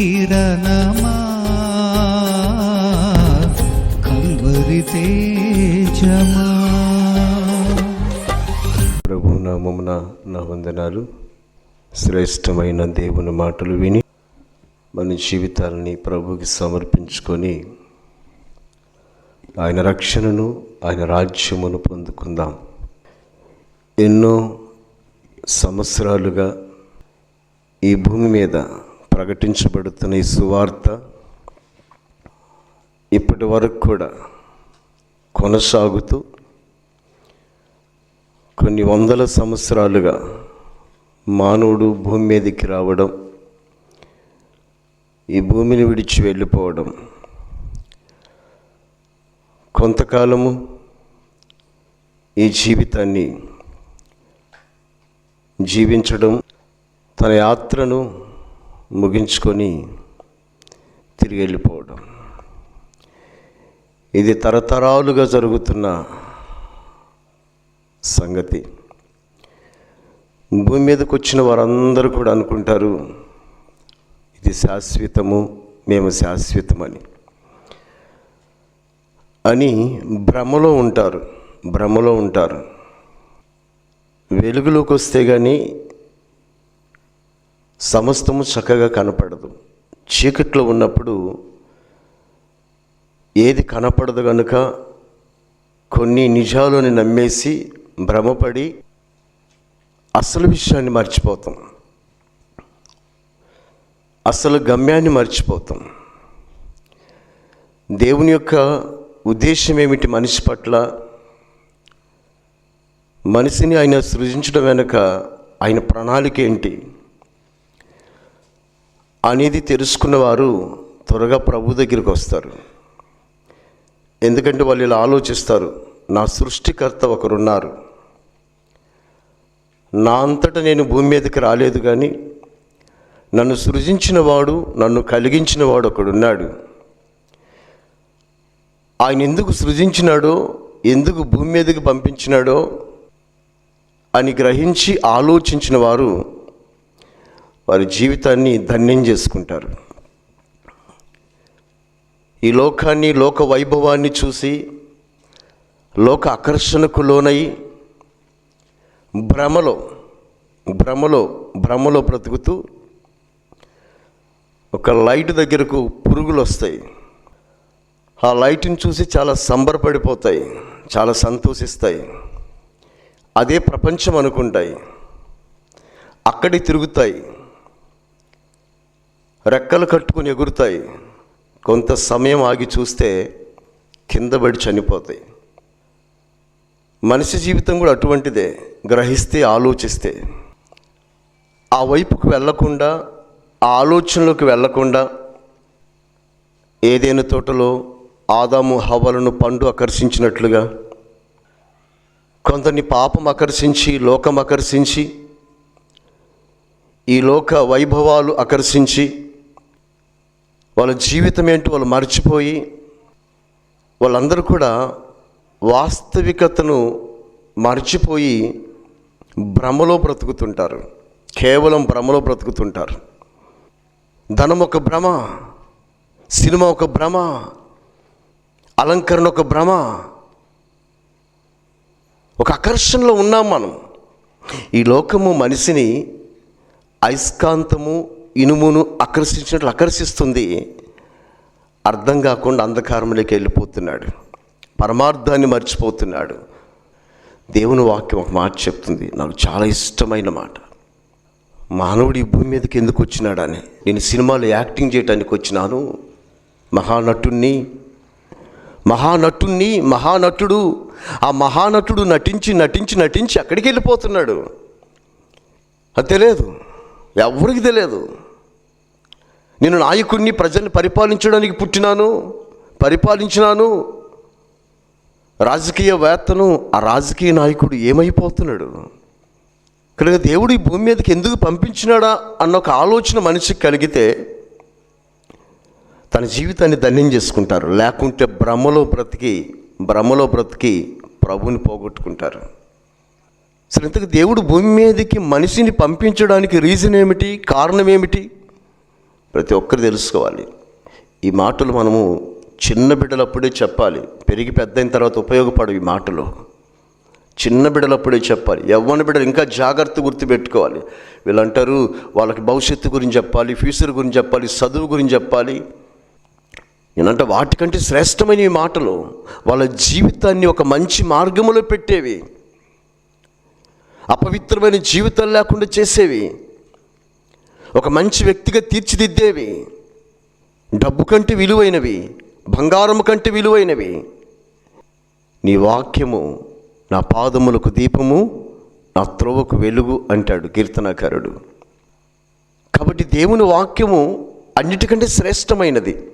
కిరణమా? Calvary తేజమా? ప్రభు నామమున నా వందనాలు. శ్రేష్టమైన దేవుని మాటలు విని మన జీవితాలని ప్రభుకి సమర్పించుకొని ఆయన రక్షణను ఆయన రాజ్యమును పొందుకుందాం. ఎన్నో సంవత్సరాలుగా ఈ భూమి మీద ప్రకటించబడుతున్న ఈ సువార్త ఇప్పటి వరకు కూడా కొనసాగుతూ కొన్ని వందల సంవత్సరాలుగా మానవుడు భూమి మీదకి రావడం ఈ భూమిని విడిచి వెళ్ళిపోవడం కొంతకాలము ఈ జీవితాన్ని జీవించడం తన యాత్రను ముగించుకొని తిరిగి వెళ్ళిపోవడం. ఇది తరతరాలుగా జరుగుతున్న సంగతి. భూమి మీదకి వచ్చిన వారందరూ కూడా అనుకుంటారు ఇది శాశ్వతము మేము శాశ్వతమని. అని భ్రమలో ఉంటారు భ్రమలో ఉంటారు. వెలుగులోకి వస్తే కానీ సమస్తము చక్కగా కనపడదు. చీకట్లో ఉన్నప్పుడు ఏది కనపడదు కనుక కొన్ని నిజాలని నమ్మేసి భ్రమపడి అసలు విషయాన్ని మర్చిపోతాం. అసలు గమ్యాన్ని మర్చిపోతాం. దేవుని యొక్క ఉద్దేశం ఏమిటి మనిషి పట్ల? మనిషిని ఆయన సృజించడం వెనుక ఆయన ప్రణాళిక ఏంటి? అనేది తెలుసుకున్న వారు త్వరగా ప్రభు దగ్గరికి వస్తారు. ఎందుకంటే వాళ్ళు ఇలా ఆలోచిస్తారు నా సృష్టికర్త ఒకరున్నారు. నా అంతట నేను భూమి మీదకి రాలేదు కానీ నన్ను సృజించిన వాడు నన్ను కలిగించిన వాడు ఒకడున్నాడు. ఆయన ఎందుకు సృజించినాడో ఎందుకు భూమి మీదకి పంపించినాడో అని గ్రహించి ఆలోచించిన వారు వారి జీవితాన్ని ధన్యం చేసుకుంటారు. ఈ లోకాన్ని లోక వైభవాన్ని చూసి లోక ఆకర్షణకు లోనై భ్రమలో భ్రమలో భ్రమలో బ్రతుకుతూ ఒక లైట్ దగ్గరకు పురుగులు వస్తాయి. ఆ లైట్ని చూసి చాలా సంబరపడిపోతాయి చాలా సంతోషిస్తాయి. అదే ప్రపంచం అనుకుంటాయి. అక్కడి తిరుగుతాయి. రెక్కలు కట్టుకుని ఎగురుతాయి. కొంత సమయం ఆగి చూస్తే కింద పడి చనిపోతాయి. మనిషి జీవితం కూడా అటువంటిదే. గ్రహిస్తే ఆలోచిస్తే. ఆ వైపుకు వెళ్ళకుండా ఆ ఆలోచనలోకి వెళ్ళకుండా ఏదైనా తోటలో ఆదాము హవలను పండు ఆకర్షించినట్లుగా కొందరిని పాపం ఆకర్షించి లోకం ఆకర్షించి ఈ లోక వైభవాలు ఆకర్షించి వాళ్ళ జీవితం ఏంటో వాళ్ళు మర్చిపోయి వాళ్ళందరూ కూడా వాస్తవికతను మర్చిపోయి భ్రమలో బ్రతుకుతుంటారు. కేవలం భ్రమలో బ్రతుకుతుంటారు. ధనం ఒక భ్రమ సినిమా ఒక భ్రమ అలంకరణ ఒక భ్రమ. ఒక ఆకర్షణలో ఉన్నాం మనం. ఈ లోకము మనిషిని అయస్కాంతము ఇనుమును ఆకర్షించినట్లు ఆకర్షిస్తుంది. అర్థం కాకుండా అంధకారంలోకి వెళ్ళిపోతున్నాడు. పరమార్థాన్ని మర్చిపోతున్నాడు. దేవుని వాక్యం ఒక మాట చెప్తుంది. నాకు చాలా ఇష్టమైన మాట. మానవుడు ఈ భూమి మీదకి ఎందుకు వచ్చినాడని? నేను సినిమాలో యాక్టింగ్ చేయడానికి వచ్చినాను. మహానటుణ్ణి. మహానటుణ్ణి మహానటుడు. ఆ మహానటుడు నటించి నటించి నటించి అక్కడికి వెళ్ళిపోతున్నాడు. అది తెలియదు. ఎవరికి తెలియదు? నేను నాయకుడిని ప్రజల్ని పరిపాలించడానికి పుట్టినాను పరిపాలించినాను. రాజకీయవేత్తను ఆ రాజకీయ నాయకుడు ఏమైపోతున్నాడు? కనుక దేవుడు ఈ భూమి మీదకి ఎందుకు పంపించినాడా అన్న ఒక ఆలోచన మనిషికి కలిగితే తన జీవితాన్ని ధన్యం చేసుకుంటారు. లేకుంటే భ్రమలో బ్రతికి భ్రమలో బ్రతికి ప్రభుని పోగొట్టుకుంటారు. అసలు ఇంతకు దేవుడు భూమి మీదకి మనిషిని పంపించడానికి రీజన్ ఏమిటి? కారణం ఏమిటి? ప్రతి ఒక్కరు తెలుసుకోవాలి. ఈ మాటలు మనము చిన్న బిడ్డలప్పుడే చెప్పాలి. పెరిగి పెద్దయిన తర్వాత ఉపయోగపడవు ఈ మాటలు. చిన్న బిడ్డలప్పుడే చెప్పాలి. యవ్వన బిడ్డలు ఇంకా జాగ్రత్త గుర్తుపెట్టుకోవాలి. వీళ్ళంటారు వాళ్ళకి భవిష్యత్తు గురించి చెప్పాలి ఫ్యూచర్ గురించి చెప్పాలి చదువు గురించి చెప్పాలి. నేనంటే వాటికంటే శ్రేష్టమైన ఈ మాటలు వాళ్ళ జీవితాన్ని ఒక మంచి మార్గంలో పెట్టేవి. అపవిత్రమైన జీవితం లేకుండా చేసేవి. ఒక మంచి వ్యక్తిగా తీర్చిదిద్దేవి. డబ్బు కంటే విలువైనవి బంగారము కంటే విలువైనవి. నీ వాక్యము నా పాదములకు దీపము నా త్రోవకు వెలుగు అంటాడు కీర్తనకారుడు. కాబట్టి దేవుని వాక్యము అన్నిటికంటే శ్రేష్టమైనది.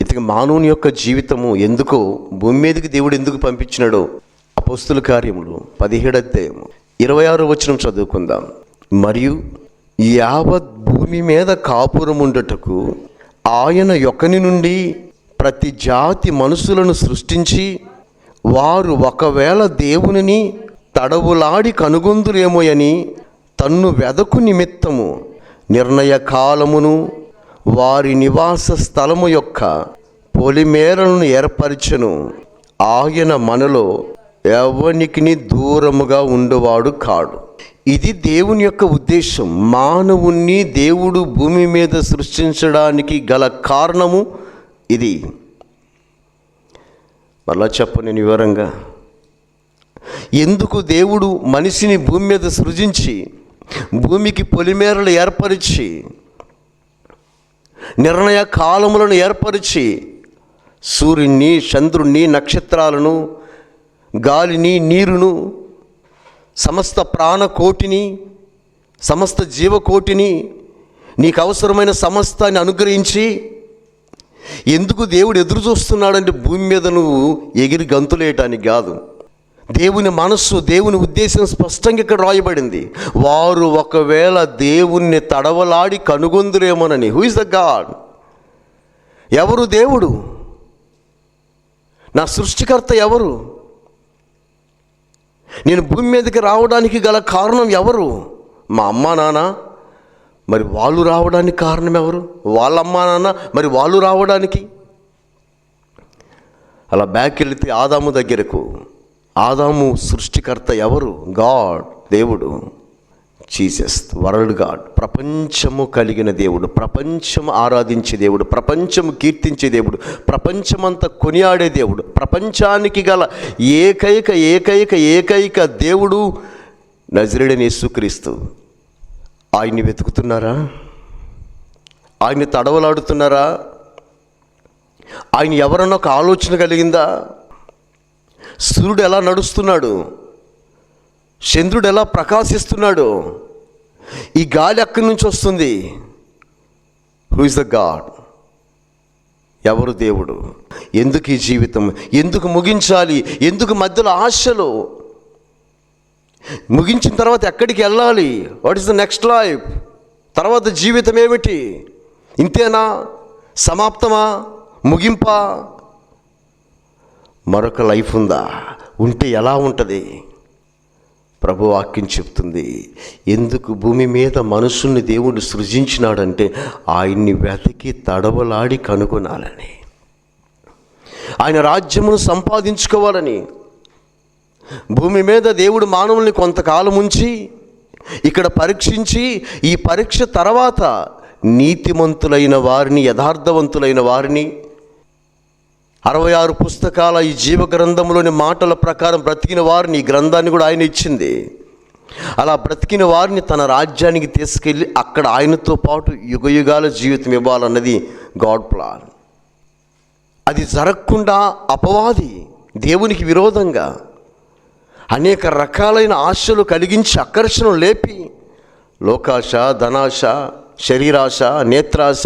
ఇతని మానవుని యొక్క జీవితము ఎందుకో భూమి మీదకి దేవుడు ఎందుకు పంపించినాడో అపోస్తుల కార్యములు పదిహేడు అధ్యాయము. ఇరవై ఆరు వచనం చదువుకుందాం. మరియు యావత్ భూమి మీద కాపురం ఆయన యొక్కని నుండి ప్రతి జాతి మనుషులను సృష్టించి వారు ఒకవేళ దేవునిని తడవులాడి కనుగొందులేమోయని తన్ను వెదకు నిమిత్తము నిర్ణయ కాలమును వారి నివాస స్థలము యొక్క పొలిమేరలను ఏర్పరచను. ఆయన మనలో ఎవనికి దూరముగా ఉండేవాడు కాడు. ఇది దేవుని యొక్క ఉద్దేశం. మానవుణ్ణి దేవుడు భూమి మీద సృష్టించడానికి గల కారణము ఇది. మరలా చెప్పని వివరంగా ఎందుకు దేవుడు మనిషిని భూమి మీద సృజించి భూమికి పొలిమేరలు ఏర్పరిచి నిర్ణయ కాలములను ఏర్పరిచి సూర్యుణ్ణి చంద్రుణ్ణి నక్షత్రాలను గాలిని నీరును సమస్త ప్రాణకోటిని సమస్త జీవకోటిని నీకు అవసరమైన సమస్తాన్ని అనుగ్రహించి ఎందుకు దేవుడు ఎదురు చూస్తున్నాడంటే భూమి మీద నువ్వు ఎగిరి గంతులేయటానికి కాదు. దేవుని మనస్సు దేవుని ఉద్దేశం స్పష్టంగా ఇక్కడ రాయబడింది. వారు ఒకవేళ దేవుణ్ణి తడవలాడి కనుగొందురేమోనని. హూ ఇస్ ద గాడ్ ఎవరు దేవుడు? నా సృష్టికర్త ఎవరు? నేను భూమి మీదకి రావడానికి గల కారణం ఎవరు? మా అమ్మా నాన్న. మరి వాళ్ళు రావడానికి కారణం ఎవరు? వాళ్ళ అమ్మ నాన్న మరి వాళ్ళు రావడానికి? అలా బ్యాక్ వెళితే ఆదాము దగ్గరకు. ఆదాము సృష్టికర్త ఎవరు? గాడ్ దేవుడు. జీసస్ వరల్డ్ గాడ్ ప్రపంచము కలిగిన దేవుడు ప్రపంచము ఆరాధించే దేవుడు ప్రపంచము కీర్తించే దేవుడు ప్రపంచమంతా కొనియాడే దేవుడు ప్రపంచానికి గల ఏకైక ఏకైక ఏకైక దేవుడు నజరుడని యేసుక్రీస్తు. ఆయన్ని వెతుకుతున్నారా? ఆయన్ని తడవలాడుతున్నారా? ఆయన ఎవరన్నా ఒక ఆలోచన కలిగిందా? సూర్యుడు ఎలా నడుస్తున్నాడు? చంద్రుడు ఎలా ప్రకాశిస్తున్నాడు? ఈ గాలి ఎక్కడి నుంచి వస్తుంది? హూ ఇస్ ద గాడ్ ఎవరు దేవుడు? ఎందుకు ఈ జీవితం? ఎందుకు ముగించాలి? ఎందుకు మధ్యలో ఆశలు? ముగించిన తర్వాత ఎక్కడికి వెళ్ళాలి? What is the next life తర్వాత జీవితం ఏమిటి? ఇంతేనా? సమాప్తమా? ముగింపా? మరొక లైఫ్ ఉందా? ఉంటే ఎలా ఉంటుంది? ప్రభువాక్యం చెప్తుంది. ఎందుకు భూమి మీద మనుషుల్ని దేవుడు సృజించినాడంటే ఆయన్ని వెతికి తడవలాడి కనుగొనాలని. ఆయన రాజ్యమును సంపాదించుకోవాలని. భూమి మీద దేవుడు మానవుల్ని కొంతకాలం ఉంచి ఇక్కడ పరీక్షించి ఈ పరీక్ష తర్వాత నీతిమంతులైన వారిని యథార్థవంతులైన వారిని అరవై ఆరు పుస్తకాల ఈ జీవ గ్రంథంలోని మాటల ప్రకారం బ్రతికిన వారిని ఈ గ్రంథాన్ని కూడా ఆయన ఇచ్చింది. అలా బ్రతికిన వారిని తన రాజ్యానికి తీసుకెళ్ళి అక్కడ ఆయనతో పాటు యుగయుగాల జీవితం ఇవ్వాలన్నది గాడ్ ప్లాన్. అది జరగకుండా అపవాది దేవునికి విరోధంగా అనేక రకాలైన ఆశలు కలిగించి ఆకర్షణ లేపి లోకాశ ధనాశ శరీరాశ నేత్రాశ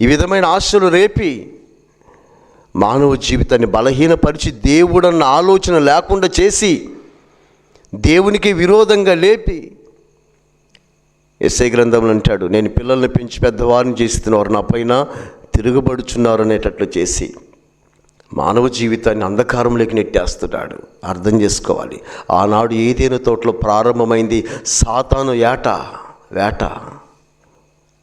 ఈ విధమైన ఆశలు రేపి మానవ జీవితాన్ని బలహీనపరిచి దేవుడన్న ఆలోచన లేకుండా చేసి దేవునికి విరోధంగా లేపి ఎస్ఐ గ్రంథంలో అంటాడు నేను పిల్లల్ని పెంచి పెద్దవారిని చేస్తున్నారు నా పైన తిరుగుబడుచున్నారు అనేటట్లు చేసి మానవ జీవితాన్ని అంధకారంలోకి నెట్టేస్తున్నాడు. అర్థం చేసుకోవాలి. ఆనాడు ఏదైనా తోటలో ప్రారంభమైంది సాతాను ఏట వేట.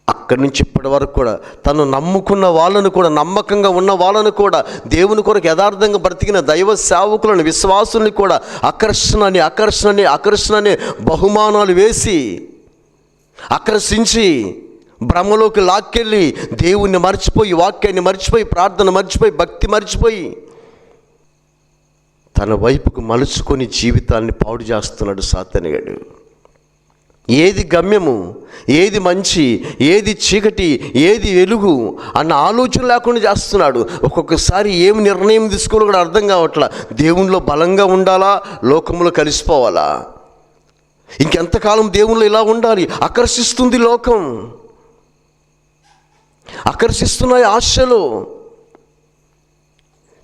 అక్కడి నుంచి ఇప్పటి వరకు కూడా తను నమ్ముకున్న వాళ్ళను కూడా నమ్మకంగా ఉన్న వాళ్ళను కూడా దేవుని కొరకు యథార్థంగా బ్రతికిన దైవ సేవకులను విశ్వాసుల్ని కూడా ఆకర్షణని ఆకర్షణని ఆకర్షణని బహుమానాలు వేసి ఆకర్షించి భ్రమలోకి లాక్కెళ్ళి దేవుణ్ణి మర్చిపోయి వాక్యాన్ని మర్చిపోయి ప్రార్థన మర్చిపోయి భక్తి మర్చిపోయి తన వైపుకు మలుచుకొని జీవితాన్ని పాడు చేస్తున్నాడు సాతనిగాడు. ఏది గమ్యము ఏది మంచి ఏది చీకటి ఏది వెలుగు అన్న ఆలోచన లేకుండా చేస్తున్నాడు. ఒక్కొక్కసారి ఏమి నిర్ణయం తీసుకోవాలో కూడా అర్థం కావట్లా. దేవునిలో బలంగా ఉండాలా లోకంలో కలిసిపోవాలా? ఇంకెంతకాలం దేవుళ్ళు ఇలా ఉండాలి? ఆకర్షిస్తుంది లోకం. ఆకర్షిస్తున్నాయి ఆశలు.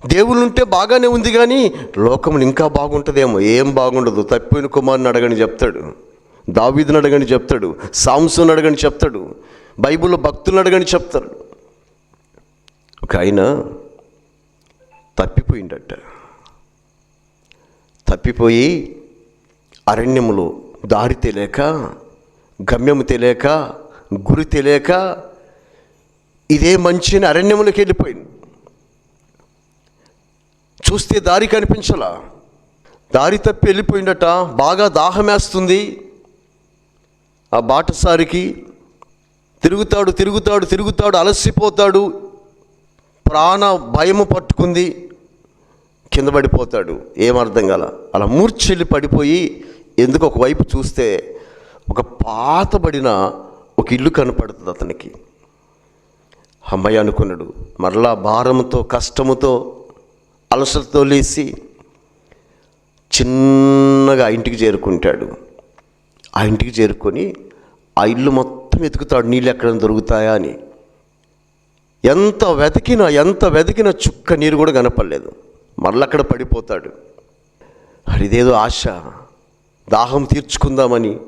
దేవుళ్ళు ఉంటే బాగానే ఉంది కానీ లోకం ఇంకా బాగుంటుందేమో. ఏం బాగుండదు? తప్పిన కుమారుని అడగని చెప్తాడు. దావీదుని అడగని చెప్తాడు సాంసుని అడగని చెప్తాడు బైబిల్లో భక్తులను అడగని చెప్తాడు. ఒక ఆయన తప్పిపోయిండట. తప్పిపోయి అరణ్యములో దారి తెలియక గమ్యము తెలియక గురి తెలియక ఇదే మంచిని అరణ్యములోకి వెళ్ళిపోయింది. చూస్తే దారి కనిపించలా. దారి తప్పి వెళ్ళిపోయిండట బాగా దాహమేస్తుంది. ఆ బాటసారికి తిరుగుతాడు తిరుగుతాడు తిరుగుతాడు అలసిపోతాడు. ప్రాణ భయము పట్టుకుంది. కింద పడిపోతాడు. ఏమర్థం కాల? అలా మూర్చెల్లి పడిపోయి ఎందుకు ఒకవైపు చూస్తే ఒక పాతబడిన ఒక ఇల్లు కనపడుతుంది అతనికి. అమ్మాయి అనుకున్నాడు. మరలా భారంతో కష్టముతో అలసలతో లేచి చిన్నగా ఇంటికి చేరుకుంటాడు. ఆ ఇంటికి చేరుకొని ఆ ఇల్లు మొత్తం వెతుకుతాడు నీళ్ళు ఎక్కడ దొరుకుతాయా అని. ఎంత వెతికినా ఎంత వెతికినా చుక్క నీరు కూడా కనపడలేదు. మరలక్కడ పడిపోతాడు. మరి ఇదేదో ఆశ. దాహం తీర్చుకుందామని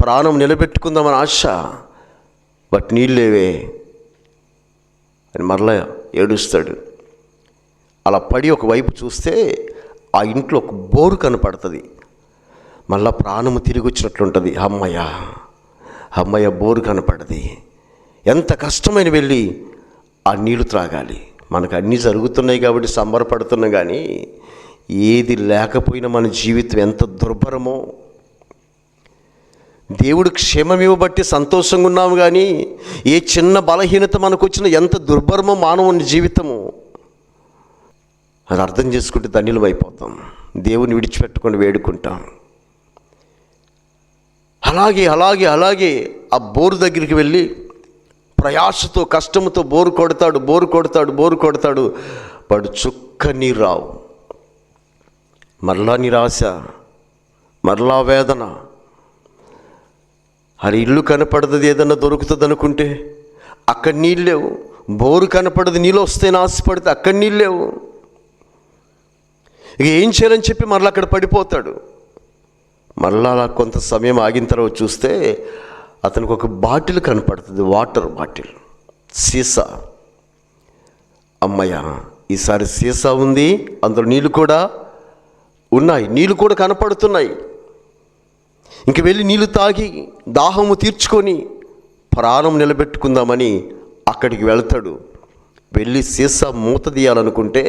ప్రాణం నిలబెట్టుకుందామని ఆశ. బట్ నీళ్ళేవే అని మరలా ఏడుస్తాడు. అలా పడి ఒకవైపు చూస్తే ఆ ఇంట్లో ఒక బోరు కనపడుతుంది. మళ్ళా ప్రాణము తిరిగి వచ్చినట్లుంటుంది. అమ్మయ్యా! అమ్మయ్య బోరు కనపడది. ఎంత కష్టమైన వెళ్ళి ఆ నీళ్ళు త్రాగాలి. మనకు అన్నీ జరుగుతున్నాయి కాబట్టి సంబరపడుతున్నాం కానీ ఏది లేకపోయినా మన జీవితం ఎంత దుర్భరమో. దేవుడు క్షేమం ఇవ్వబట్టి సంతోషంగా ఉన్నాము కానీ ఏ చిన్న బలహీనత మనకు వచ్చిన ఎంత దుర్భరమో మానవుని జీవితము. అది అర్థం చేసుకుంటే ధన్యులం అయిపోతాం దేవుని విడిచిపెట్టుకొని వేడుకుంటాం. అలాగే అలాగే అలాగే ఆ బోరు దగ్గరికి వెళ్ళి ప్రయాసతో కష్టముతో బోరు కొడతాడు బోరు కొడతాడు బోరు కొడతాడు. వాడు చుక్క నీరావు. రావు మరలా నిరాశ మరలా వేదన. అది ఇల్లు కనపడుతుంది ఏదన్నా దొరుకుతుంది అనుకుంటే అక్కడ నీళ్ళు లేవు. బోరు కనపడదు నీళ్ళు వస్తే ఆశపడితే అక్కడ నీళ్ళు లేవు. ఇక ఏం చేయాలని చెప్పి మరలా అక్కడ పడిపోతాడు. మరలా అలా కొంత సమయం ఆగిన తర్వాత చూస్తే అతనికి ఒక బాటిల్ కనపడుతుంది వాటర్ బాటిల్. సీసా. అమ్మయ్య ఈసారి సీసా ఉంది అందులో నీళ్ళు కూడా ఉన్నాయి. నీళ్ళు కూడా కనపడుతున్నాయి. ఇంక వెళ్ళి నీళ్ళు తాగి దాహము తీర్చుకొని ప్రాణం నిలబెట్టుకుందామని అక్కడికి వెళ్తాడు. వెళ్ళి సీసా మూత తీయాలనుకుంటే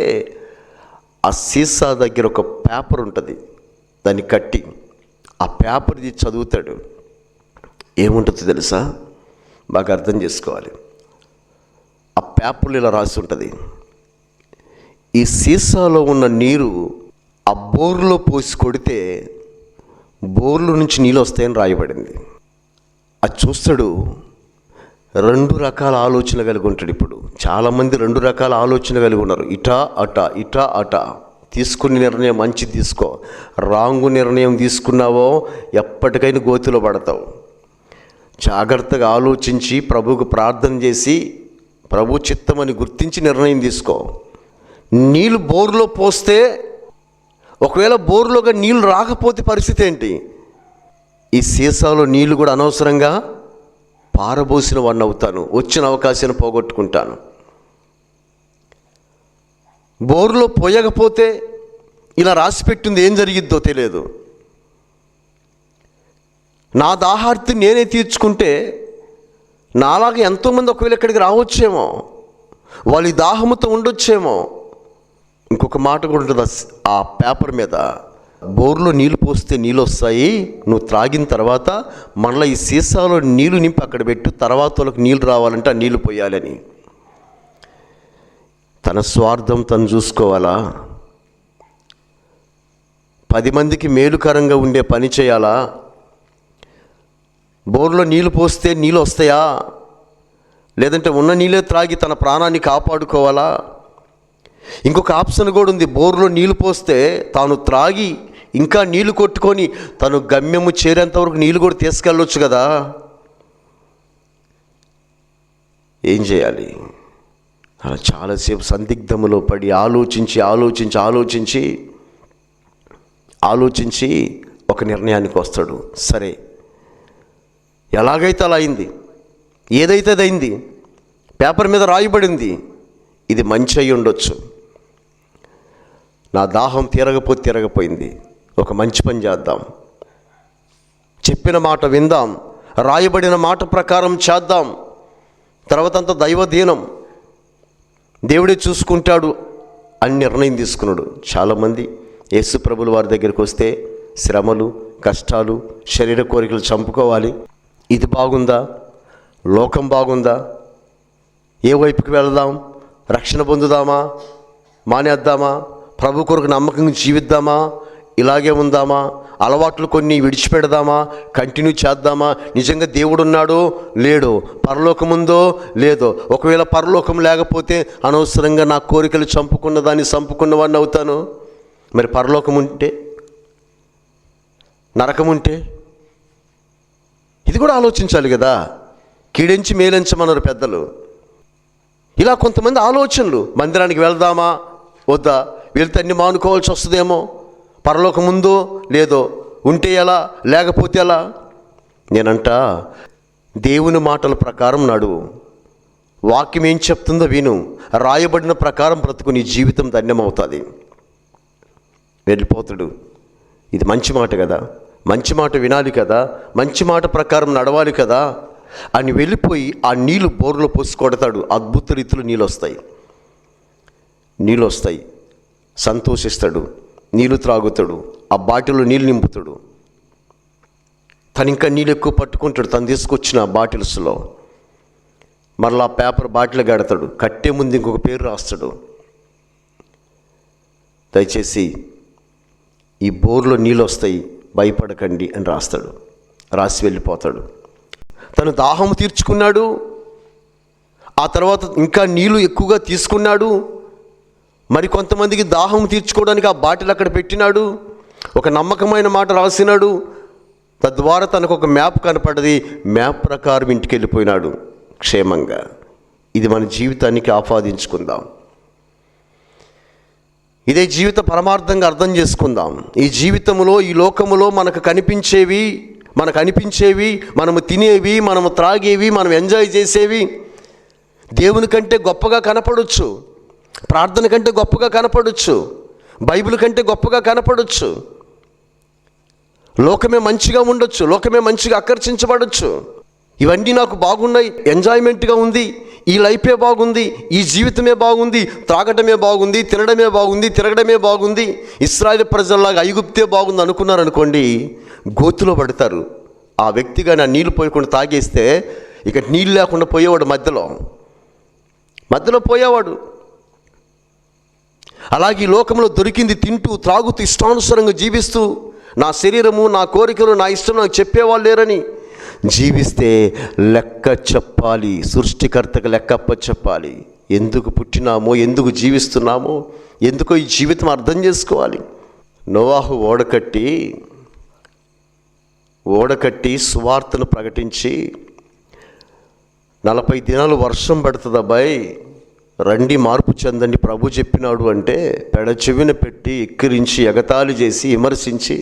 ఆ సీసా దగ్గర ఒక పేపర్ ఉంటుంది దాన్ని కట్టి ఆ పేపర్ చదువుతాడు. ఏముంటుందో తెలుసా? బాగా అర్థం చేసుకోవాలి. ఆ పేపర్లు ఇలా రాసి ఉంటుంది. ఈ సీసాలో ఉన్న నీరు ఆ బోర్లో పోసి కొడితే బోర్లో నుంచి నీళ్ళు వస్తాయని రాయబడింది. అది చూస్తాడు రెండు రకాల ఆలోచన కలిగి ఉంటాడు ఇప్పుడు. చాలామంది రెండు రకాల ఆలోచన కలిగి ఉన్నారు. ఇటా అట ఇటా అట. తీసుకునే నిర్ణయం మంచి తీసుకో. రాంగు నిర్ణయం తీసుకున్నావో ఎప్పటికైనా గోతిలో పడతావు. జాగ్రత్తగా ఆలోచించి ప్రభువుకు ప్రార్థన చేసి ప్రభు చిత్తమని గుర్తించి నిర్ణయం తీసుకో. నీళ్ళు బోరులో పోస్తే ఒకవేళ బోరులోగా నీళ్ళు రాకపోతే పరిస్థితి ఏంటి? ఈ సీసాలో నీళ్ళు కూడా అనవసరంగా పారబోసిన వాడిని అవుతాను. వచ్చిన అవకాశాన్ని పోగొట్టుకుంటాను. బోరులో పోయకపోతే ఇలా రాసి పెట్టింది ఏం జరిగిద్దో తెలియదు. నా దాహార్తి నేనే తీర్చుకుంటే నాలాగా ఎంతోమంది ఒకవేళ ఇక్కడికి రావచ్చేమో వాళ్ళ ఈ దాహముతో ఉండొచ్చేమో. ఇంకొక మాట కూడా ఉంటుంది ఆ ఆ పేపర్ మీద. బోర్లో నీళ్ళు పోస్తే నీళ్ళు వస్తాయి నువ్వు త్రాగిన తర్వాత మళ్ళీ ఈ సీసాలో నీళ్ళు నింపి అక్కడ పెట్టు తర్వాత వాళ్ళకి నీళ్ళు రావాలంటే ఆ నీళ్ళు పోయాలని తన స్వార్థం తను చూసుకోవాలా? పది మందికి మేలుకరంగా ఉండే పని చేయాలా? బోర్లో నీళ్ళు పోస్తే నీళ్ళు వస్తాయా? లేదంటే ఉన్న నీళ్ళే త్రాగి తన ప్రాణాన్ని కాపాడుకోవాలా? ఇంకొక ఆప్షన్ కూడా ఉంది. బోర్లో నీళ్ళు పోస్తే తాను త్రాగి ఇంకా నీళ్ళు కొట్టుకొని తను గమ్యము చేరేంత వరకు కూడా తీసుకెళ్ళొచ్చు కదా? ఏం చేయాలి? అలా చాలాసేపు సందిగ్ధములో పడి ఆలోచించి ఆలోచించి ఆలోచించి ఆలోచించి ఒక నిర్ణయానికి వస్తాడు. సరే ఎలాగైతే అలా అయింది ఏదైతే అది అయింది పేపర్ మీద రాయబడింది ఇది మంచి అయి ఉండొచ్చు. నా దాహం తీరగపోతే తీరగపోయింది ఒక మంచి పని చేద్దాం. చెప్పిన మాట విందాం. రాయబడిన మాట ప్రకారం చేద్దాం. తర్వాత అంత దైవదీనం. దేవుడే చూసుకుంటాడు అని నిర్ణయం తీసుకున్నాడు. చాలామంది యేసు ప్రభుల వారి దగ్గరికి వస్తే శ్రమలు కష్టాలు శరీర కోరికలు చంపుకోవాలి. ఇది బాగుందా? లోకం బాగుందా? ఏ వైపుకి వెళదాం? రక్షణ పొందుదామా? మానేద్దామా? ప్రభు కొరకు నమ్మకంగా జీవిద్దామా? ఇలాగే ఉందామా? అలవాట్లు కొన్ని విడిచిపెడదామా? కంటిన్యూ చేద్దామా? నిజంగా దేవుడు ఉన్నాడో లేడో. పరలోకముందో? లేదో. ఒకవేళ పరలోకం లేకపోతే అనవసరంగా నా కోరికలు చంపుకున్న దాన్ని చంపుకున్న వాడిని అవుతాను. మరి పరలోకం ఉంటే నరకం ఉంటే ఇది కూడా ఆలోచించాలి కదా. కీడించి మేలించమన్నారు పెద్దలు. ఇలా కొంతమంది ఆలోచనలు. మందిరానికి వెళ్దామా? వద్దా? వెళ్తే అన్ని మానుకోవాల్సి వస్తుందేమో? పరలోకముందో లేదో ఉంటే ఎలా లేకపోతే ఎలా? నేనంట దేవుని మాటల ప్రకారం నడువు వాక్యం ఏం చెప్తుందో విను. రాయబడిన ప్రకారం బ్రతుకు నీ జీవితం ధన్యమవుతుంది. వెళ్ళిపోతాడు. ఇది మంచి మాట కదా. మంచి మాట వినాలి కదా. మంచి మాట ప్రకారం నడవాలి కదా. అని వెళ్ళిపోయి ఆ నీళ్ళు బోర్లో పోసి కొడతాడు. అద్భుత రీతిలో నీళ్ళు వస్తాయి నీళ్ళు వస్తాయి సంతోషిస్తాడు. నీళ్ళు త్రాగుతాడు. ఆ బాటిల్లో నీళ్ళు నింపుతాడు. తను ఇంకా నీళ్ళు ఎక్కువ పట్టుకుంటాడు. తను తీసుకొచ్చిన బాటిల్స్లో. మరలా పేపర్ బాటిల్ గడతాడు కట్టే ముందు ఇంకొక పేరు రాస్తాడు. దయచేసి ఈ బోర్లో నీళ్ళు వస్తాయి. భయపడకండి అని రాస్తాడు. రాసి వెళ్ళిపోతాడు. తను దాహం తీర్చుకున్నాడు. ఆ తర్వాత ఇంకా నీళ్ళు ఎక్కువగా తీసుకున్నాడు. మరి కొంతమందికి దాహం తీర్చుకోవడానికి ఆ బాటిల్ అక్కడ పెట్టినాడు. ఒక నమ్మకమైన మాట రాసినాడు. తద్వారా తనకు ఒక మ్యాప్ కనపడ్డది. మ్యాప్ ప్రకారం ఇంటికి వెళ్ళిపోయినాడు క్షేమంగా. ఇది మన జీవితానికి ఆపాదించుకుందాం. ఇదే జీవిత పరమార్థంగా అర్థం చేసుకుందాం. ఈ జీవితంలో ఈ లోకములో మనకు కనిపించేవి మనకు అనిపించేవి మనము తినేవి మనము త్రాగేవి మనం ఎంజాయ్ చేసేవి దేవుని కంటే గొప్పగా కనపడవచ్చు ప్రార్థన కంటే గొప్పగా కనపడొచ్చు. బైబిల్ కంటే గొప్పగా కనపడొచ్చు. లోకమే మంచిగా ఉండొచ్చు లోకమే మంచిగా ఆకర్షించబడచ్చు. ఇవన్నీ నాకు బాగున్నాయి ఎంజాయ్మెంట్గా ఉంది ఈ లైఫే బాగుంది ఈ జీవితమే బాగుంది త్రాగటమే బాగుంది తినడమే బాగుంది తిరగడమే బాగుంది ఇస్రాయల్ ప్రజల్లాగా ఐగుప్తే బాగుంది అనుకున్నారు అనుకోండి గోతులో పడతారు. ఆ వ్యక్తిగా నా నీళ్ళు పోయకుండా తాగేస్తే ఇక నీళ్ళు లేకుండా పోయేవాడు మధ్యలో. మధ్యలో పోయేవాడు. అలాగే ఈ లోకంలో దొరికింది తింటూ త్రాగుతూ ఇష్టానుసారంగా జీవిస్తూ నా శరీరము నా కోరికలు నా ఇష్టం నాకు చెప్పేవాళ్ళు లేరని జీవిస్తే లెక్క చెప్పాలి సృష్టికర్తకు లెక్కప్ప చెప్పాలి. ఎందుకు పుట్టినామో ఎందుకు జీవిస్తున్నామో ఎందుకో ఈ జీవితం అర్థం చేసుకోవాలి. నోవాహు ఓడకట్టి ఓడకట్టి సువార్తను ప్రకటించి నలభై దినాలు వర్షం పడుతుంది అబ్బాయి రండి మార్పు చెందండి. ప్రభు చెప్పినాడు అంటే పెడ చెవిన పెట్టి ఎక్కిరించి ఎగతాళి చేసి విమర్శించి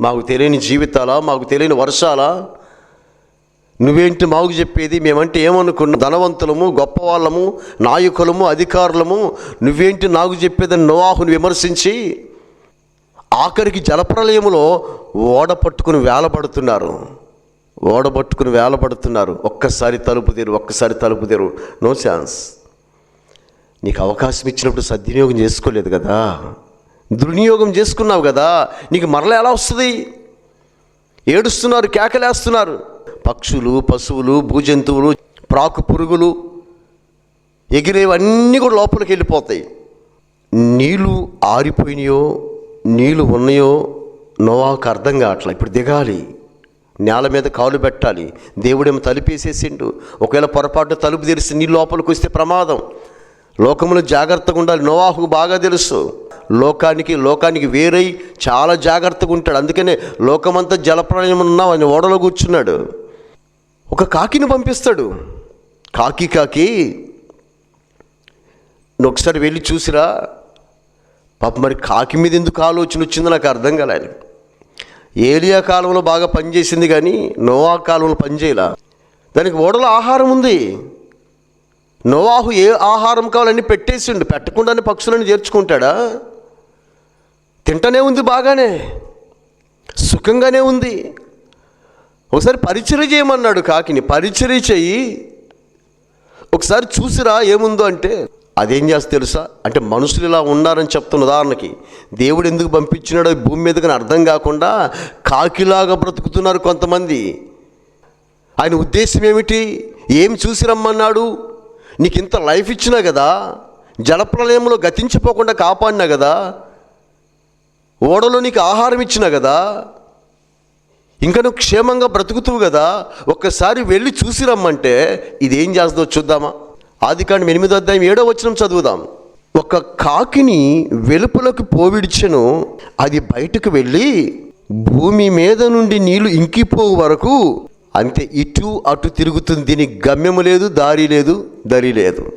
మాకు తెలియని జీవితాలా మాకు తెలియని వర్షాలా? నువ్వేంటి మాకు చెప్పేది? మేమంటే ఏమనుకున్నా? ధనవంతులము గొప్పవాళ్ళము నాయకులము అధికారులము నువ్వేంటి నాకు చెప్పేదని నోవాహుని విమర్శించి ఆఖరికి జలప్రలయములో ఓడ పట్టుకుని వేలపడుతున్నారు ఓడబట్టుకుని వేలపడుతున్నారు ఒక్కసారి తలుపు తెరు ఒక్కసారి తలుపు తెరు నో ఛాన్స్. నీకు అవకాశం ఇచ్చినప్పుడు సద్వినియోగం చేసుకోలేదు కదా. దుర్వినియోగం చేసుకున్నావు కదా. నీకు మరల ఎలా వస్తుంది? ఏడుస్తున్నారు కేకలేస్తున్నారు. పక్షులు పశువులు భూజంతువులు ప్రాకు పురుగులు ఎగిరేవన్నీ కూడా లోపలికి వెళ్ళిపోతాయి. నీళ్ళు ఆరిపోయినాయో నీళ్ళు ఉన్నాయో నోవాకు అర్థం కావట్లే. ఇప్పుడు దిగాలి. నేల మీద కాలు పెట్టాలి. దేవుడేమో తలుపేసేసిండు ఒకవేళ పొరపాటు తలుపు తెరిస్తే నీళ్ళు లోపలికి వస్తే ప్రమాదం. లోకములు జాగ్రత్తగా ఉండాలి. నోవాహుకు బాగా తెలుసు. లోకానికి లోకానికి వేరై చాలా జాగ్రత్తగా ఉంటాడు. అందుకనే లోకమంతా జలప్రలయం ఉన్నా ఆయన ఓడలో కూర్చున్నాడు. ఒక కాకిని పంపిస్తాడు. కాకి కాకి నువ్వు ఒకసారి వెళ్ళి చూసిరా. పాప మరి కాకి మీద ఎందుకు ఆలోచన వచ్చిందో నాకు అర్థం కాలేదు ఏలియా కాలంలో బాగా పనిచేసింది కానీ నోవా కాలంలో పనిచేయలా. దానికి ఓడలో ఆహారం ఉంది. నోవాహు ఏ ఆహారం కావాలని పెట్టేసిండు పెట్టకుండానే పక్షులను చేర్చుకుంటాడా? తింటనే ఉంది బాగానే సుఖంగానే ఉంది. ఒకసారి పరిచర్య చేయమన్నాడు కాకిని పరిచర్య చెయ్యి ఒకసారి చూసిరా ఏముందో అంటే అదేం చేస్తా తెలుసా? అంటే మనుషులు ఇలా ఉన్నారని చెప్తున్న ఉదాహరణకి దేవుడు ఎందుకు పంపించినాడో ఈ భూమి మీద అర్థం కాకుండా కాకిలాగా బ్రతుకుతున్నారు కొంతమంది. ఆయన ఉద్దేశం ఏమిటి? ఏం చూసి రమ్మన్నాడు? నీకు ఇంత లైఫ్ ఇచ్చినా కదా జలప్రలయంలో గతించిపోకుండా కాపాడినా కదా ఓడలో నీకు ఆహారం ఇచ్చినా కదా ఇంకా నువ్వు క్షేమంగా బ్రతుకుతావు కదా ఒక్కసారి వెళ్ళి చూసి రమ్మంటే ఇదేం చేస్తుందో చూద్దామా? ఆది కాండం ఎనిమిదో అధ్యాయం ఏడో వచనం చదువుదాం. ఒక కాకిని వెలుపలకు పోవిడిచెను అది బయటకు వెళ్ళి భూమి మీద నుండి నీళ్ళు ఇంకిపోవు వరకు అంతే ఇటు అటు తిరుగుతుంది. దీనికి గమ్యము లేదు దారి లేదు దరి లేదు.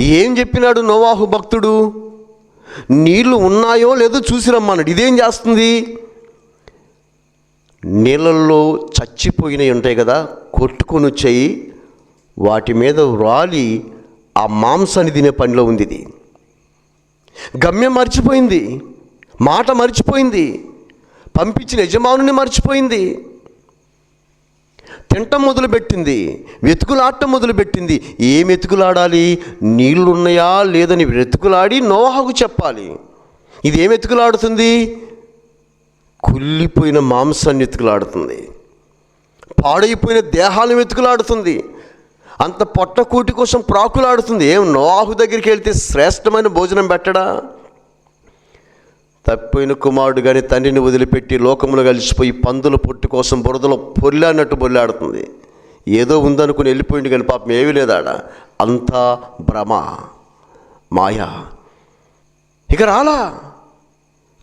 ఏం చెప్పినాడు నోవాహు భక్తుడు? నీళ్ళు ఉన్నాయో లేదో చూసి రమ్మన్నాడు ఇదేం చేస్తుంది? నీళ్ళల్లో చచ్చిపోయినవి ఉంటాయి కదా కొట్టుకొని వచ్చాయి. వాటి మీద రాలి ఆ మాంసాన్ని తినే పనిలో ఉంది ఇది. గమ్యం మర్చిపోయింది. మాట మర్చిపోయింది. పంపించిన యజమానుని మర్చిపోయింది. తింటం మొదలుపెట్టింది వెతుకులాడటం మొదలుపెట్టింది. ఏం వెతుకులాడాలి? నీళ్ళున్నాయా లేదని వెతుకులాడి నోహకు చెప్పాలి. ఇది ఏం వెతుకులాడుతుంది? కుళ్ళిపోయిన మాంసాన్ని వెతుకులాడుతుంది. పాడైపోయిన దేహాలను వెతుకులాడుతుంది. అంత పొట్టకూటి కోసం ప్రాకులాడుతుంది. ఏం నోహు దగ్గరికి వెళ్తే శ్రేష్టమైన భోజనం పెట్టడా? తప్పిపోయిన కుమారుడు కానీ తండ్రిని వదిలిపెట్టి లోకములు కలిసిపోయి పందుల పొట్టు కోసం బురదలో పొల్లానట్టు బొల్లాడుతుంది. ఏదో ఉందనుకుని వెళ్ళిపోయింది కానీ పాపం ఏమీ లేదాడ. అంతా భ్రమ మాయా. ఇక రాలా.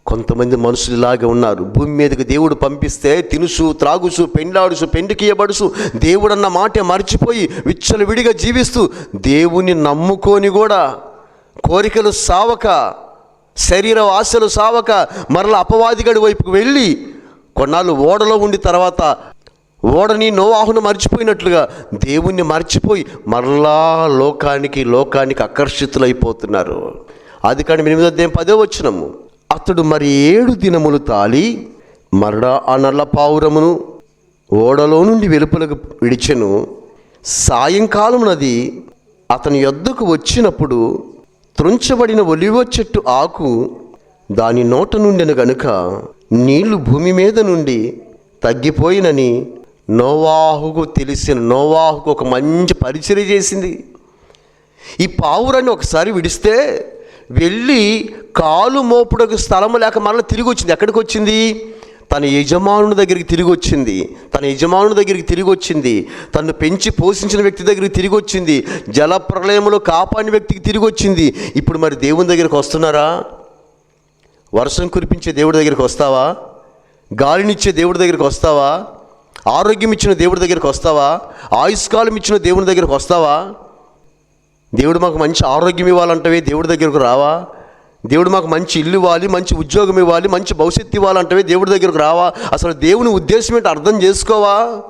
కొంతమంది మనుషులు ఇలాగే ఉన్నారు. భూమి మీదకి దేవుడు పంపిస్తే తినుసు త్రాగుసు పెండ్లాడుసు పెండికియబడుసు దేవుడు అన్న మాట మర్చిపోయి విచ్చలు విడిగా జీవిస్తూ దేవుని నమ్ముకొని కూడా కోరికలు సావక శరీర ఆశలు సావక మరల అపవాదిగడి వైపుకు వెళ్ళి కొన్నాళ్ళు ఓడలో ఉండి తర్వాత ఓడని నోవాహును మర్చిపోయినట్లుగా దేవుణ్ణి మర్చిపోయి మరలా లోకానికి లోకానికి ఆకర్షితులైపోతున్నారు. అది కానీ ఎనిమిదో దేం పదో వచ్చినము అతడు మరి ఏడు దినములు తాలి మరడా ఆ నల్ల పావురమును ఓడలో నుండి వెలుపలకు విడిచెను. సాయంకాలం నది అతని యొద్దకు వచ్చినప్పుడు త్రుంచబడిన ఒలివ చెట్టు ఆకు దాని నోట నుండిన గనుక నీళ్ళు భూమి మీద నుండి తగ్గిపోయినని నోవాహుకు తెలిసిన నోవాహుకు ఒక మంచి పరిచర్య చేసింది. ఈ పావురాన్ని ఒకసారి విడిస్తే వెళ్ళి కాలు మోపుడకు స్థలము లేక మరల తిరిగి వచ్చింది. ఎక్కడికి వచ్చింది తన యజమానుని దగ్గరికి తిరిగి వచ్చింది తన యజమానుని దగ్గరికి తిరిగి వచ్చింది తను పెంచి పోషించిన వ్యక్తి దగ్గరికి తిరిగి వచ్చింది జల ప్రళయంలో కాపాడిన వ్యక్తికి తిరిగి వచ్చింది ఇప్పుడు మరి దేవుని దగ్గరికి వస్తున్నారా? వర్షం కురిపించే దేవుడి దగ్గరికి వస్తావా? గాలినిచ్చే దేవుడి దగ్గరికి వస్తావా? ఆరోగ్యం ఇచ్చిన దేవుడి దగ్గరికి వస్తావా? ఆయుష్కాలం ఇచ్చిన దేవుని దగ్గరికి వస్తావా? దేవుడు మాకు మంచి ఆరోగ్యం ఇవ్వాలంటవే దేవుడి దగ్గరకు రావా? దేవుడు మాకు మంచి ఇల్లు ఇవ్వాలి మంచి ఉద్యోగం ఇవ్వాలి మంచి భవిష్యత్తు ఇవ్వాలంటే దేవుడి దగ్గరకు రావా? అసలు దేవుని ఉద్దేశం ఏంటి అర్థం చేసుకోవా?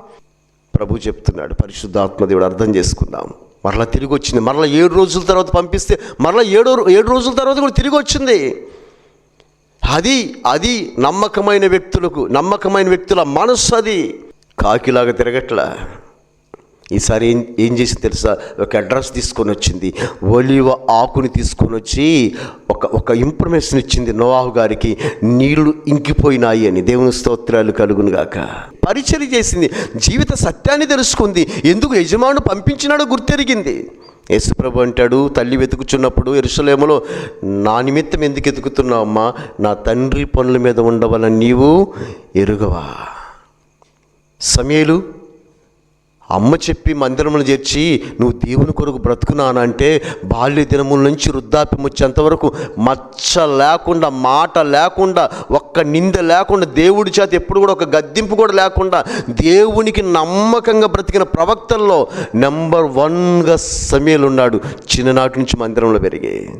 ప్రభు చెప్తున్నాడు పరిశుద్ధాత్మ దేవుడు అర్థం చేసుకుందాం. మరలా తిరిగి వచ్చింది. మరలా ఏడు రోజుల తర్వాత పంపిస్తే మరలా ఏడో ఏడు రోజుల తర్వాత కూడా తిరిగి వచ్చింది. అది అది నమ్మకమైన వ్యక్తులకు నమ్మకమైన వ్యక్తుల మనస్సు అది. కాకిలాగా తిరగట్లా. ఈసారి ఏం ఏం చేసింది తెలుసా? ఒక అడ్రస్ తీసుకొని వచ్చింది. ఒలివ ఆకుని తీసుకొని వచ్చి ఒక ఒక ఇన్ఫర్మేషన్ ఇచ్చింది నోవాహు గారికి. నీళ్ళు ఇంకిపోయినాయి అని. దేవుని స్తోత్రాలు కలుగును గాక. పరిచయం చేసింది. జీవిత సత్యాన్ని తెలుసుకుంది. ఎందుకు యజమాను పంపించినాడో గుర్తెరిగింది. యేసుప్రభు అంటాడు తల్లి వెతుకుచున్నప్పుడు ఎరుసలేములో నా నిమిత్తం ఎందుకు ఎతుకుతున్నావు అమ్మా? నా తండ్రి పనుల మీద ఉండవలని నీవు ఎరుగవా? సమయలు అమ్మ చెప్పి మందిరములు చేర్చి నువ్వు దేవుని కొరకు బ్రతుకున్నానంటే బాల్య దినముల నుంచి వృద్ధాప్యం వచ్చేంతవరకు మచ్చ లేకుండా మాట లేకుండా ఒక్క నింద లేకుండా దేవుడి చేత ఎప్పుడు కూడా ఒక గద్దింపు కూడా లేకుండా దేవునికి నమ్మకంగా బ్రతికిన ప్రవక్తల్లో నెంబర్ వన్గా సమయలు ఉన్నాడు చిన్ననాటి నుంచి మందిరంలో పెరిగే.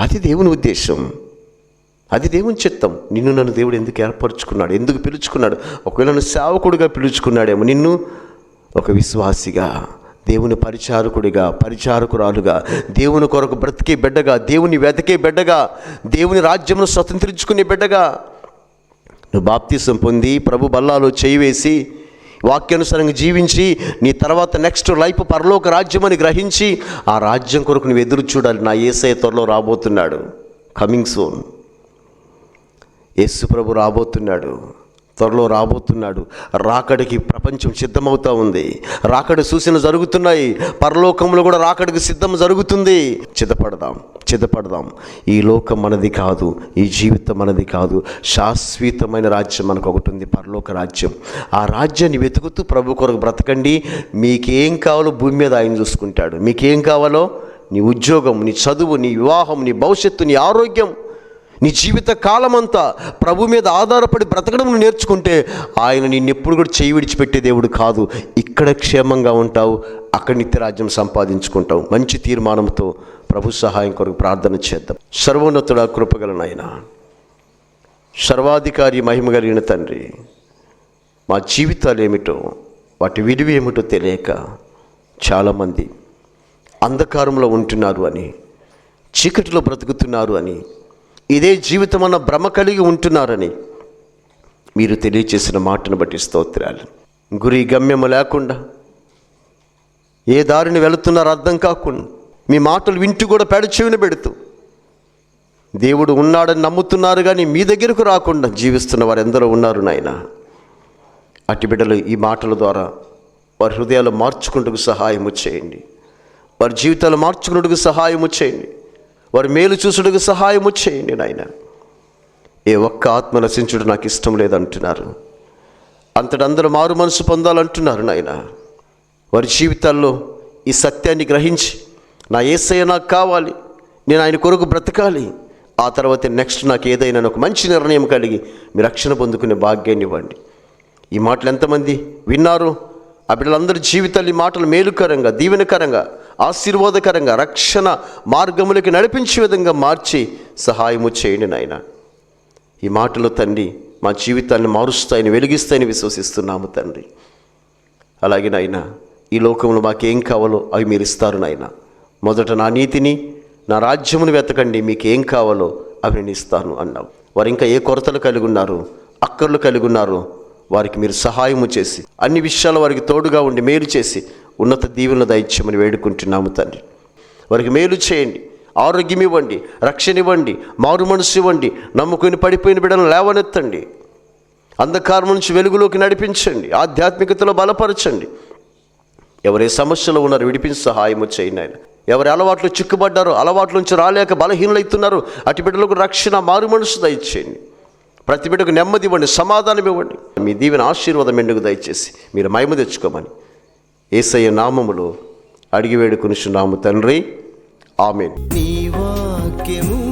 అది దేవుని ఉద్దేశం. అది దేవుని చిత్తం. నిన్ను నన్ను దేవుడు ఎందుకు ఏర్పరచుకున్నాడు? ఎందుకు పిలుచుకున్నాడు? ఒకవేళ నన్ను సేవకుడిగా పిలుచుకున్నాడేమో నిన్ను ఒక విశ్వాసిగా దేవుని పరిచారకుడిగా పరిచారకురాలుగా దేవుని కొరకు బ్రతికే బిడ్డగా దేవుని వెతకే బిడ్డగా దేవుని రాజ్యమును స్వతంత్రించుకునే బిడ్డగా నువ్వు బాప్తీసం పొంది ప్రభు బల్లాలో చేయివేసి వాక్యానుసారంగా జీవించి నీ తర్వాత నెక్స్ట్ లైఫ్ పరలోక రాజ్యం అని గ్రహించి ఆ రాజ్యం కొరకు నువ్వు ఎదురు చూడాలి. నా ఏసఐ త్వరలో రాబోతున్నాడు. కమింగ్ సోన్ యేసు ప్రభు రాబోతున్నాడు. త్వరలో రాబోతున్నాడు. రాకడికి ప్రపంచం సిద్ధమవుతా ఉంది. రాకడి సూచనలు జరుగుతున్నాయి. పరలోకంలో కూడా రాకడికి సిద్ధం జరుగుతుంది. చిత్తపడదాం చిత్తపడదాం ఈ లోకం మనది కాదు ఈ జీవితం మనది కాదు. శాశ్వతమైన రాజ్యం మనకు ఒకటి ఉంది పరలోక రాజ్యం. ఆ రాజ్యాన్ని వెతుకుతూ ప్రభు కొరకు బ్రతకండి. మీకేం కావాలో భూమి మీద ఆయన చూసుకుంటాడు. మీకేం కావాలో? నీ ఉద్యోగం నీ చదువు నీ వివాహం నీ భవిష్యత్తు నీ ఆరోగ్యం. నీ జీవిత కాలమంతా ప్రభు మీద ఆధారపడి బ్రతకడం నేర్చుకుంటే ఆయన నిన్నెప్పుడు కూడా చేయి విడిచిపెట్టే దేవుడు కాదు. ఇక్కడ క్షేమంగా ఉంటావు అక్కడ నిత్యరాజ్యం సంపాదించుకుంటావు. మంచి తీర్మానంతో ప్రభు సహాయం కొరకు ప్రార్థన చేద్దాం. సర్వోన్నతుడ కృపగల నాయన సర్వాధికారి మహిమ కలిగిన తండ్రి మా జీవితాలు ఏమిటో వాటి విలువ ఏమిటో తెలియక చాలామంది అంధకారంలో ఉంటున్నారు అని చీకటిలో బ్రతుకుతున్నారు అని ఇదే జీవితం అన్న భ్రమ కలిగి ఉంటున్నారని మీరు తెలియచేసిన మాటను బట్టి స్తోత్రాలు. గురి గమ్యము లేకుండా ఏ దారిని వెళుతున్నారో అర్థం కాకుండా మీ మాటలు వింటూ కూడా పెడచెవిన పెడుతూ దేవుడు ఉన్నాడని నమ్ముతున్నారు కానీ మీ దగ్గరకు రాకుండా జీవిస్తున్న వారు ఎందరో ఉన్నారు నాయన. అట్టి బిడ్డలు ఈ మాటల ద్వారా వారి హృదయాలు మార్చుకుంటూ సహాయము చేయండి. వారి జీవితాలు మార్చుకున్నట్టుకు సహాయము చేయండి. వారి మేలు చూసుటకు సహాయము చేయండి నాయన. ఏ ఒక్క ఆత్మ నశించుడు నాకు ఇష్టం లేదంటున్నారు. అంతటందరూ మారు మనసు పొందాలంటున్నారు నాయన. వారి జీవితాల్లో ఈ సత్యాన్ని గ్రహించి నా ఏసయ్య నాకు కావాలి నేను ఆయన కొరకు బ్రతకాలి ఆ తర్వాత నెక్స్ట్ నాకు ఏదైనా ఒక మంచి నిర్ణయం కలిగి మీ రక్షణ పొందుకునే భాగ్యాన్ని ఇవ్వండి. ఈ మాటలు ఎంతమంది విన్నారు? ఆ బిడ్డలందరి జీవితాలు ఈ మాటలు మేలుకరంగా దీవెనకరంగా ఆశీర్వాదకరంగా రక్షణ మార్గములకి నడిపించే విధంగా మార్చి సహాయము చేయండి నాయన. ఈ మాటలు తండ్రి మా జీవితాన్ని మారుస్తాయని వెలిగిస్తాయని విశ్వసిస్తున్నాము తండ్రి. అలాగే నాయన ఈ లోకంలో మాకేం కావాలో అవి మీరు ఇస్తారు నాయన. మొదట నా నీతిని నా రాజ్యమును వెతకండి మీకు ఏం కావాలో అవి నేను ఇస్తాను అన్నావు. వారు ఇంకా ఏ కొరతలు కలిగి ఉన్నారు అక్కర్లు కలిగి ఉన్నారు వారికి మీరు సహాయము చేసి అన్ని విషయాలు వారికి తోడుగా ఉండి మేలు చేసి ఉన్నత దీవెనలు దయచేయమని వేడుకుంటున్నాము తండ్రి. వారికి మేలు చేయండి ఆరోగ్యం ఇవ్వండి రక్షణ ఇవ్వండి మారు మనసు ఇవ్వండి నమ్ముకుని పడిపోయిన బిడ్డలను లేవనెత్తండి. అంధకారం నుంచి వెలుగులోకి నడిపించండి ఆధ్యాత్మికతలో బలపరచండి. ఎవరే సమస్యలో ఉన్నారు విడిపించి సహాయము చేయండి ఆయన ఎవరి అలవాట్లు చిక్కుబడ్డారో అలవాట్ల నుంచి రాలేక బలహీనలవుతున్నారు అటు బిడ్డలకు రక్షణ మారు మనసు దయచేయండి. ప్రతి బిడ్డకు నెమ్మది ఇవ్వండి సమాధానం ఇవ్వండి మీ దీవెన ఆశీర్వాదం ఎందుకు దయచేసి మీరు మయమ తెచ్చుకోమని ఏసయ్య నామములో అడిగి వేడుకునిచున్నాము తండ్రి. ఆమెన్.